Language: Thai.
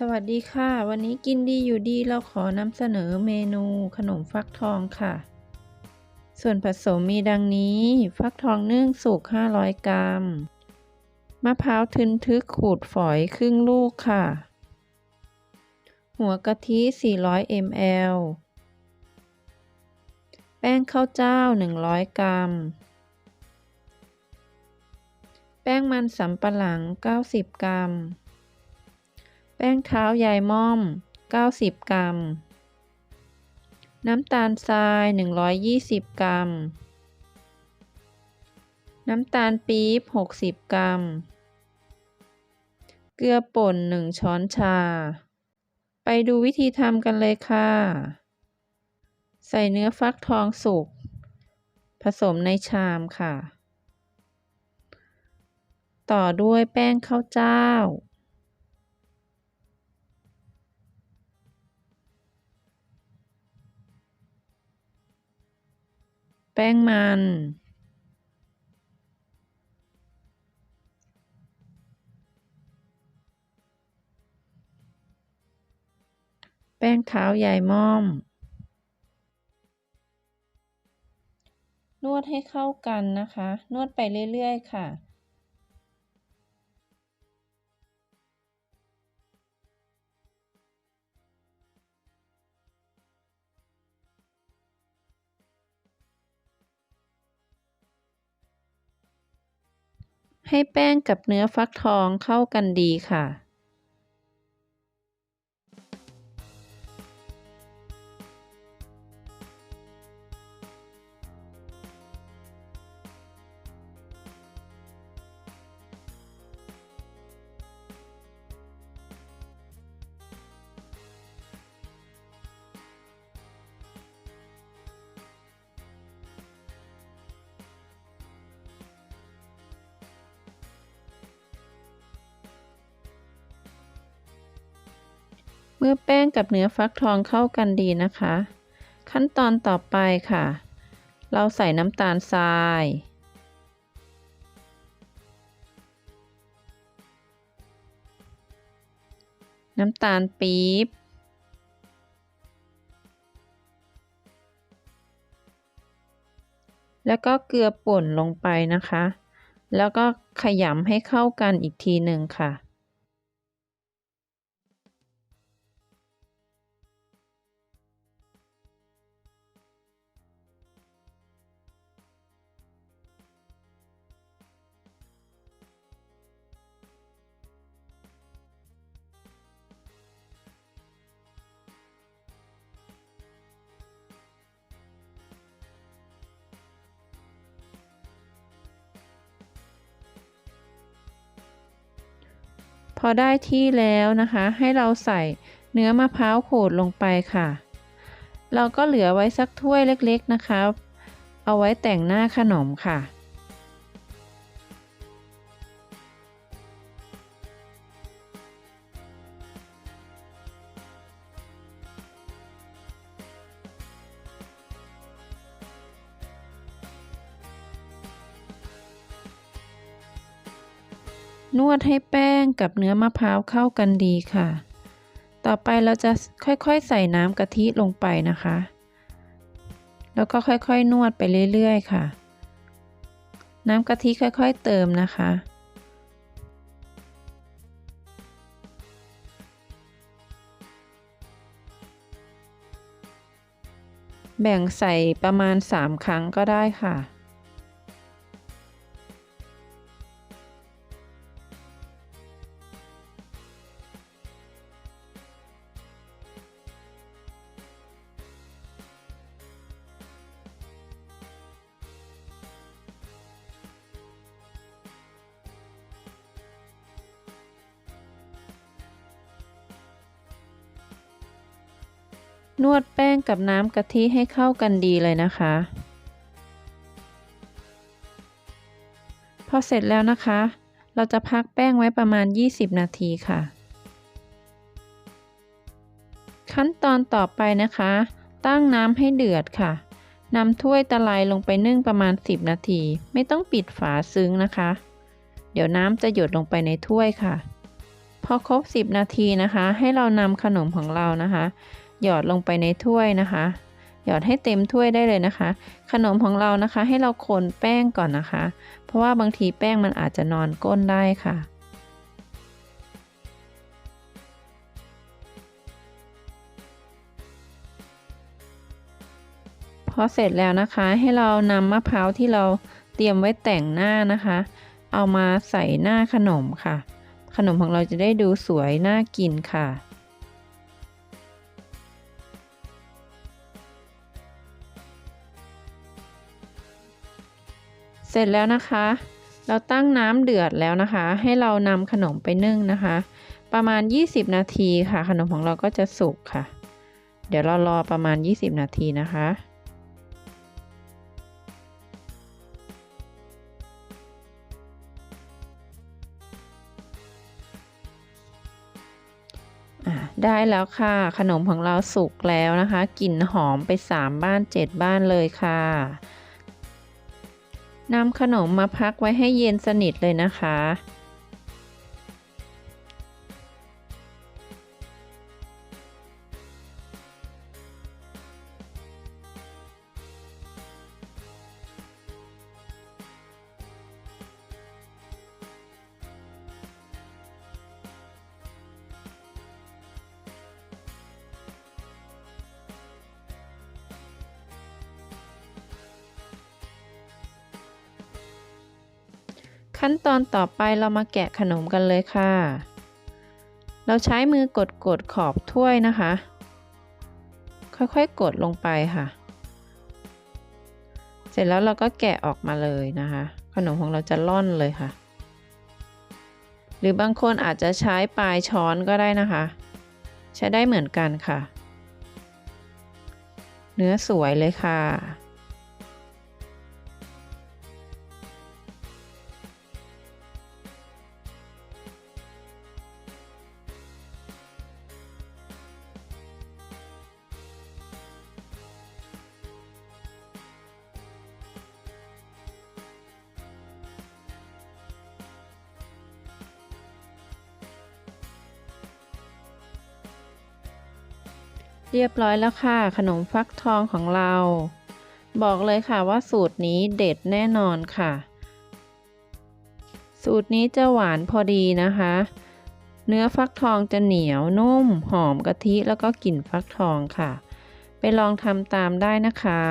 สวัสดีค่ะ วันนี้กินดีอยู่ดีเราขอนำเสนอเมนูขนมฟักทองค่ะ ส่วนผสมมีดังนี้ ฟักทองนึ่งสุก 500 กรัม มะพร้าวทึนทึกขูดฝอยครึ่งลูกค่ะ หัวกะทิ 400 ml แป้งข้าวเจ้า 100 กรัม แป้งมันสำปะหลัง 90 กรัม แป้งเท้ายายม่อม 90 กรัม น้ำตาลทราย 120 กรัม น้ำตาลปี๊บ 60 กรัม เกลือป่น 1 ช้อนชา ไปดูวิธีทำกันเลยค่ะ ใส่เนื้อฟักทองสุก ผสมในชามค่ะ ต่อด้วยแป้งข้าวเจ้า แป้งมัน แป้งเท้ายายม่อม นวดให้เข้ากันนะคะ นวดไปเรื่อย ๆ ค่ะ ให้แป้งกับเนื้อฟักทองเข้ากันดีค่ะ เมื่อแป้งกับเนื้อฟักทองเข้ากันดีนะคะ ขั้นตอนต่อไปค่ะ เราใส่น้ำตาลทราย น้ำตาลปี๊บ แล้วก็เกลือป่นลงไปนะคะ แล้วก็ขยำให้เข้ากันอีกทีหนึ่งค่ะ อได้ที่แล้วนะคะ ให้เราใส่เนื้อมะพร้าวขูดลงไปค่ะ เราก็เหลือไว้สักถ้วยเล็กๆนะคะ เอาไว้แต่งหน้าขนมค่ะ นวดให้แป้งกับเนื้อมะพร้าวเข้ากันดีค่ะ ต่อไปเราจะค่อยๆใส่น้ำกะทิลงไปนะคะ แล้วก็ค่อยๆนวดไปเรื่อยๆค่ะ น้ำกะทิค่อยๆเติมนะคะแบ่งใส่ประมาณ 3 ครั้งก็ได้ค่ะ นวดแป้งกับน้ำกะทิให้เข้ากันดีเลยนะคะ พอเสร็จแล้วนะคะ เราจะพักแป้งไว้ประมาณ 20 นาทีค่ะ ขั้นตอนต่อไปนะคะ ตั้งน้ำให้เดือดค่ะนำถ้วยตะไลลงไปนึ่งประมาณ 10 นาที ไม่ต้องปิดฝาซึ้งนะคะ เดี๋ยวน้ำจะหยดลงไปในถ้วยค่ะ พอครบ 10 นาทีนะคะ ให้เรานำขนมของเรานะคะ หยอดลงไปในถ้วยนะคะ หยอดให้เต็มถ้วยได้เลยนะคะ ขนมของเรานะคะให้เราคนแป้งก่อนนะคะ เพราะว่าบางทีแป้งมันอาจจะนอนก้นได้ค่ะพอเสร็จแล้วนะคะให้เรานำมะพร้าวที่เราเตรียมไว้แต่งหน้านะคะ เอามาใส่หน้าขนมค่ะ ขนมของเราจะได้ดูสวยน่ากินค่ะ ร็จแล้วนะคะ เราตั้งน้ำเดือดแล้วนะคะ ให้เรานำขนมไปนึ่งนะคะ ประมาณ 20 นาทีค่ะ ขนมของเราก็จะสุกค่ะ เดี๋ยวเรารอประมาณ 20 นาทีนะคะได้แล้วค่ะ ขนมของเราสุกแล้วนะคะกลิ่นหอมไป 3 บ้าน 7 บ้านเลยค่ะ นำขนมมาพักไว้ให้เย็นสนิทเลยนะคะ ขั้นตอนต่อไปเรามาแกะขนมกันเลยค่ะ เราใช้มือกดกดขอบถ้วยนะคะ ค่อยๆกดลงไปค่ะ เสร็จแล้วเราก็แกะออกมาเลยนะคะ ขนมของเราจะล่อนเลยค่ะ หรือบางคนอาจจะใช้ปลายช้อนก็ได้นะคะ ใช้ได้เหมือนกันค่ะ เนื้อสวยเลยค่ะ เรียบร้อยแล้วค่ะ ขนมฟักทองของเรา บอกเลยค่ะว่าสูตรนี้เด็ดแน่นอนค่ะ สูตรนี้จะหวานพอดีนะคะ เนื้อฟักทองจะเหนียวนุ่ม หอมกะทิแล้วก็กลิ่นฟักทองค่ะ ไปลองทำตามได้นะคะ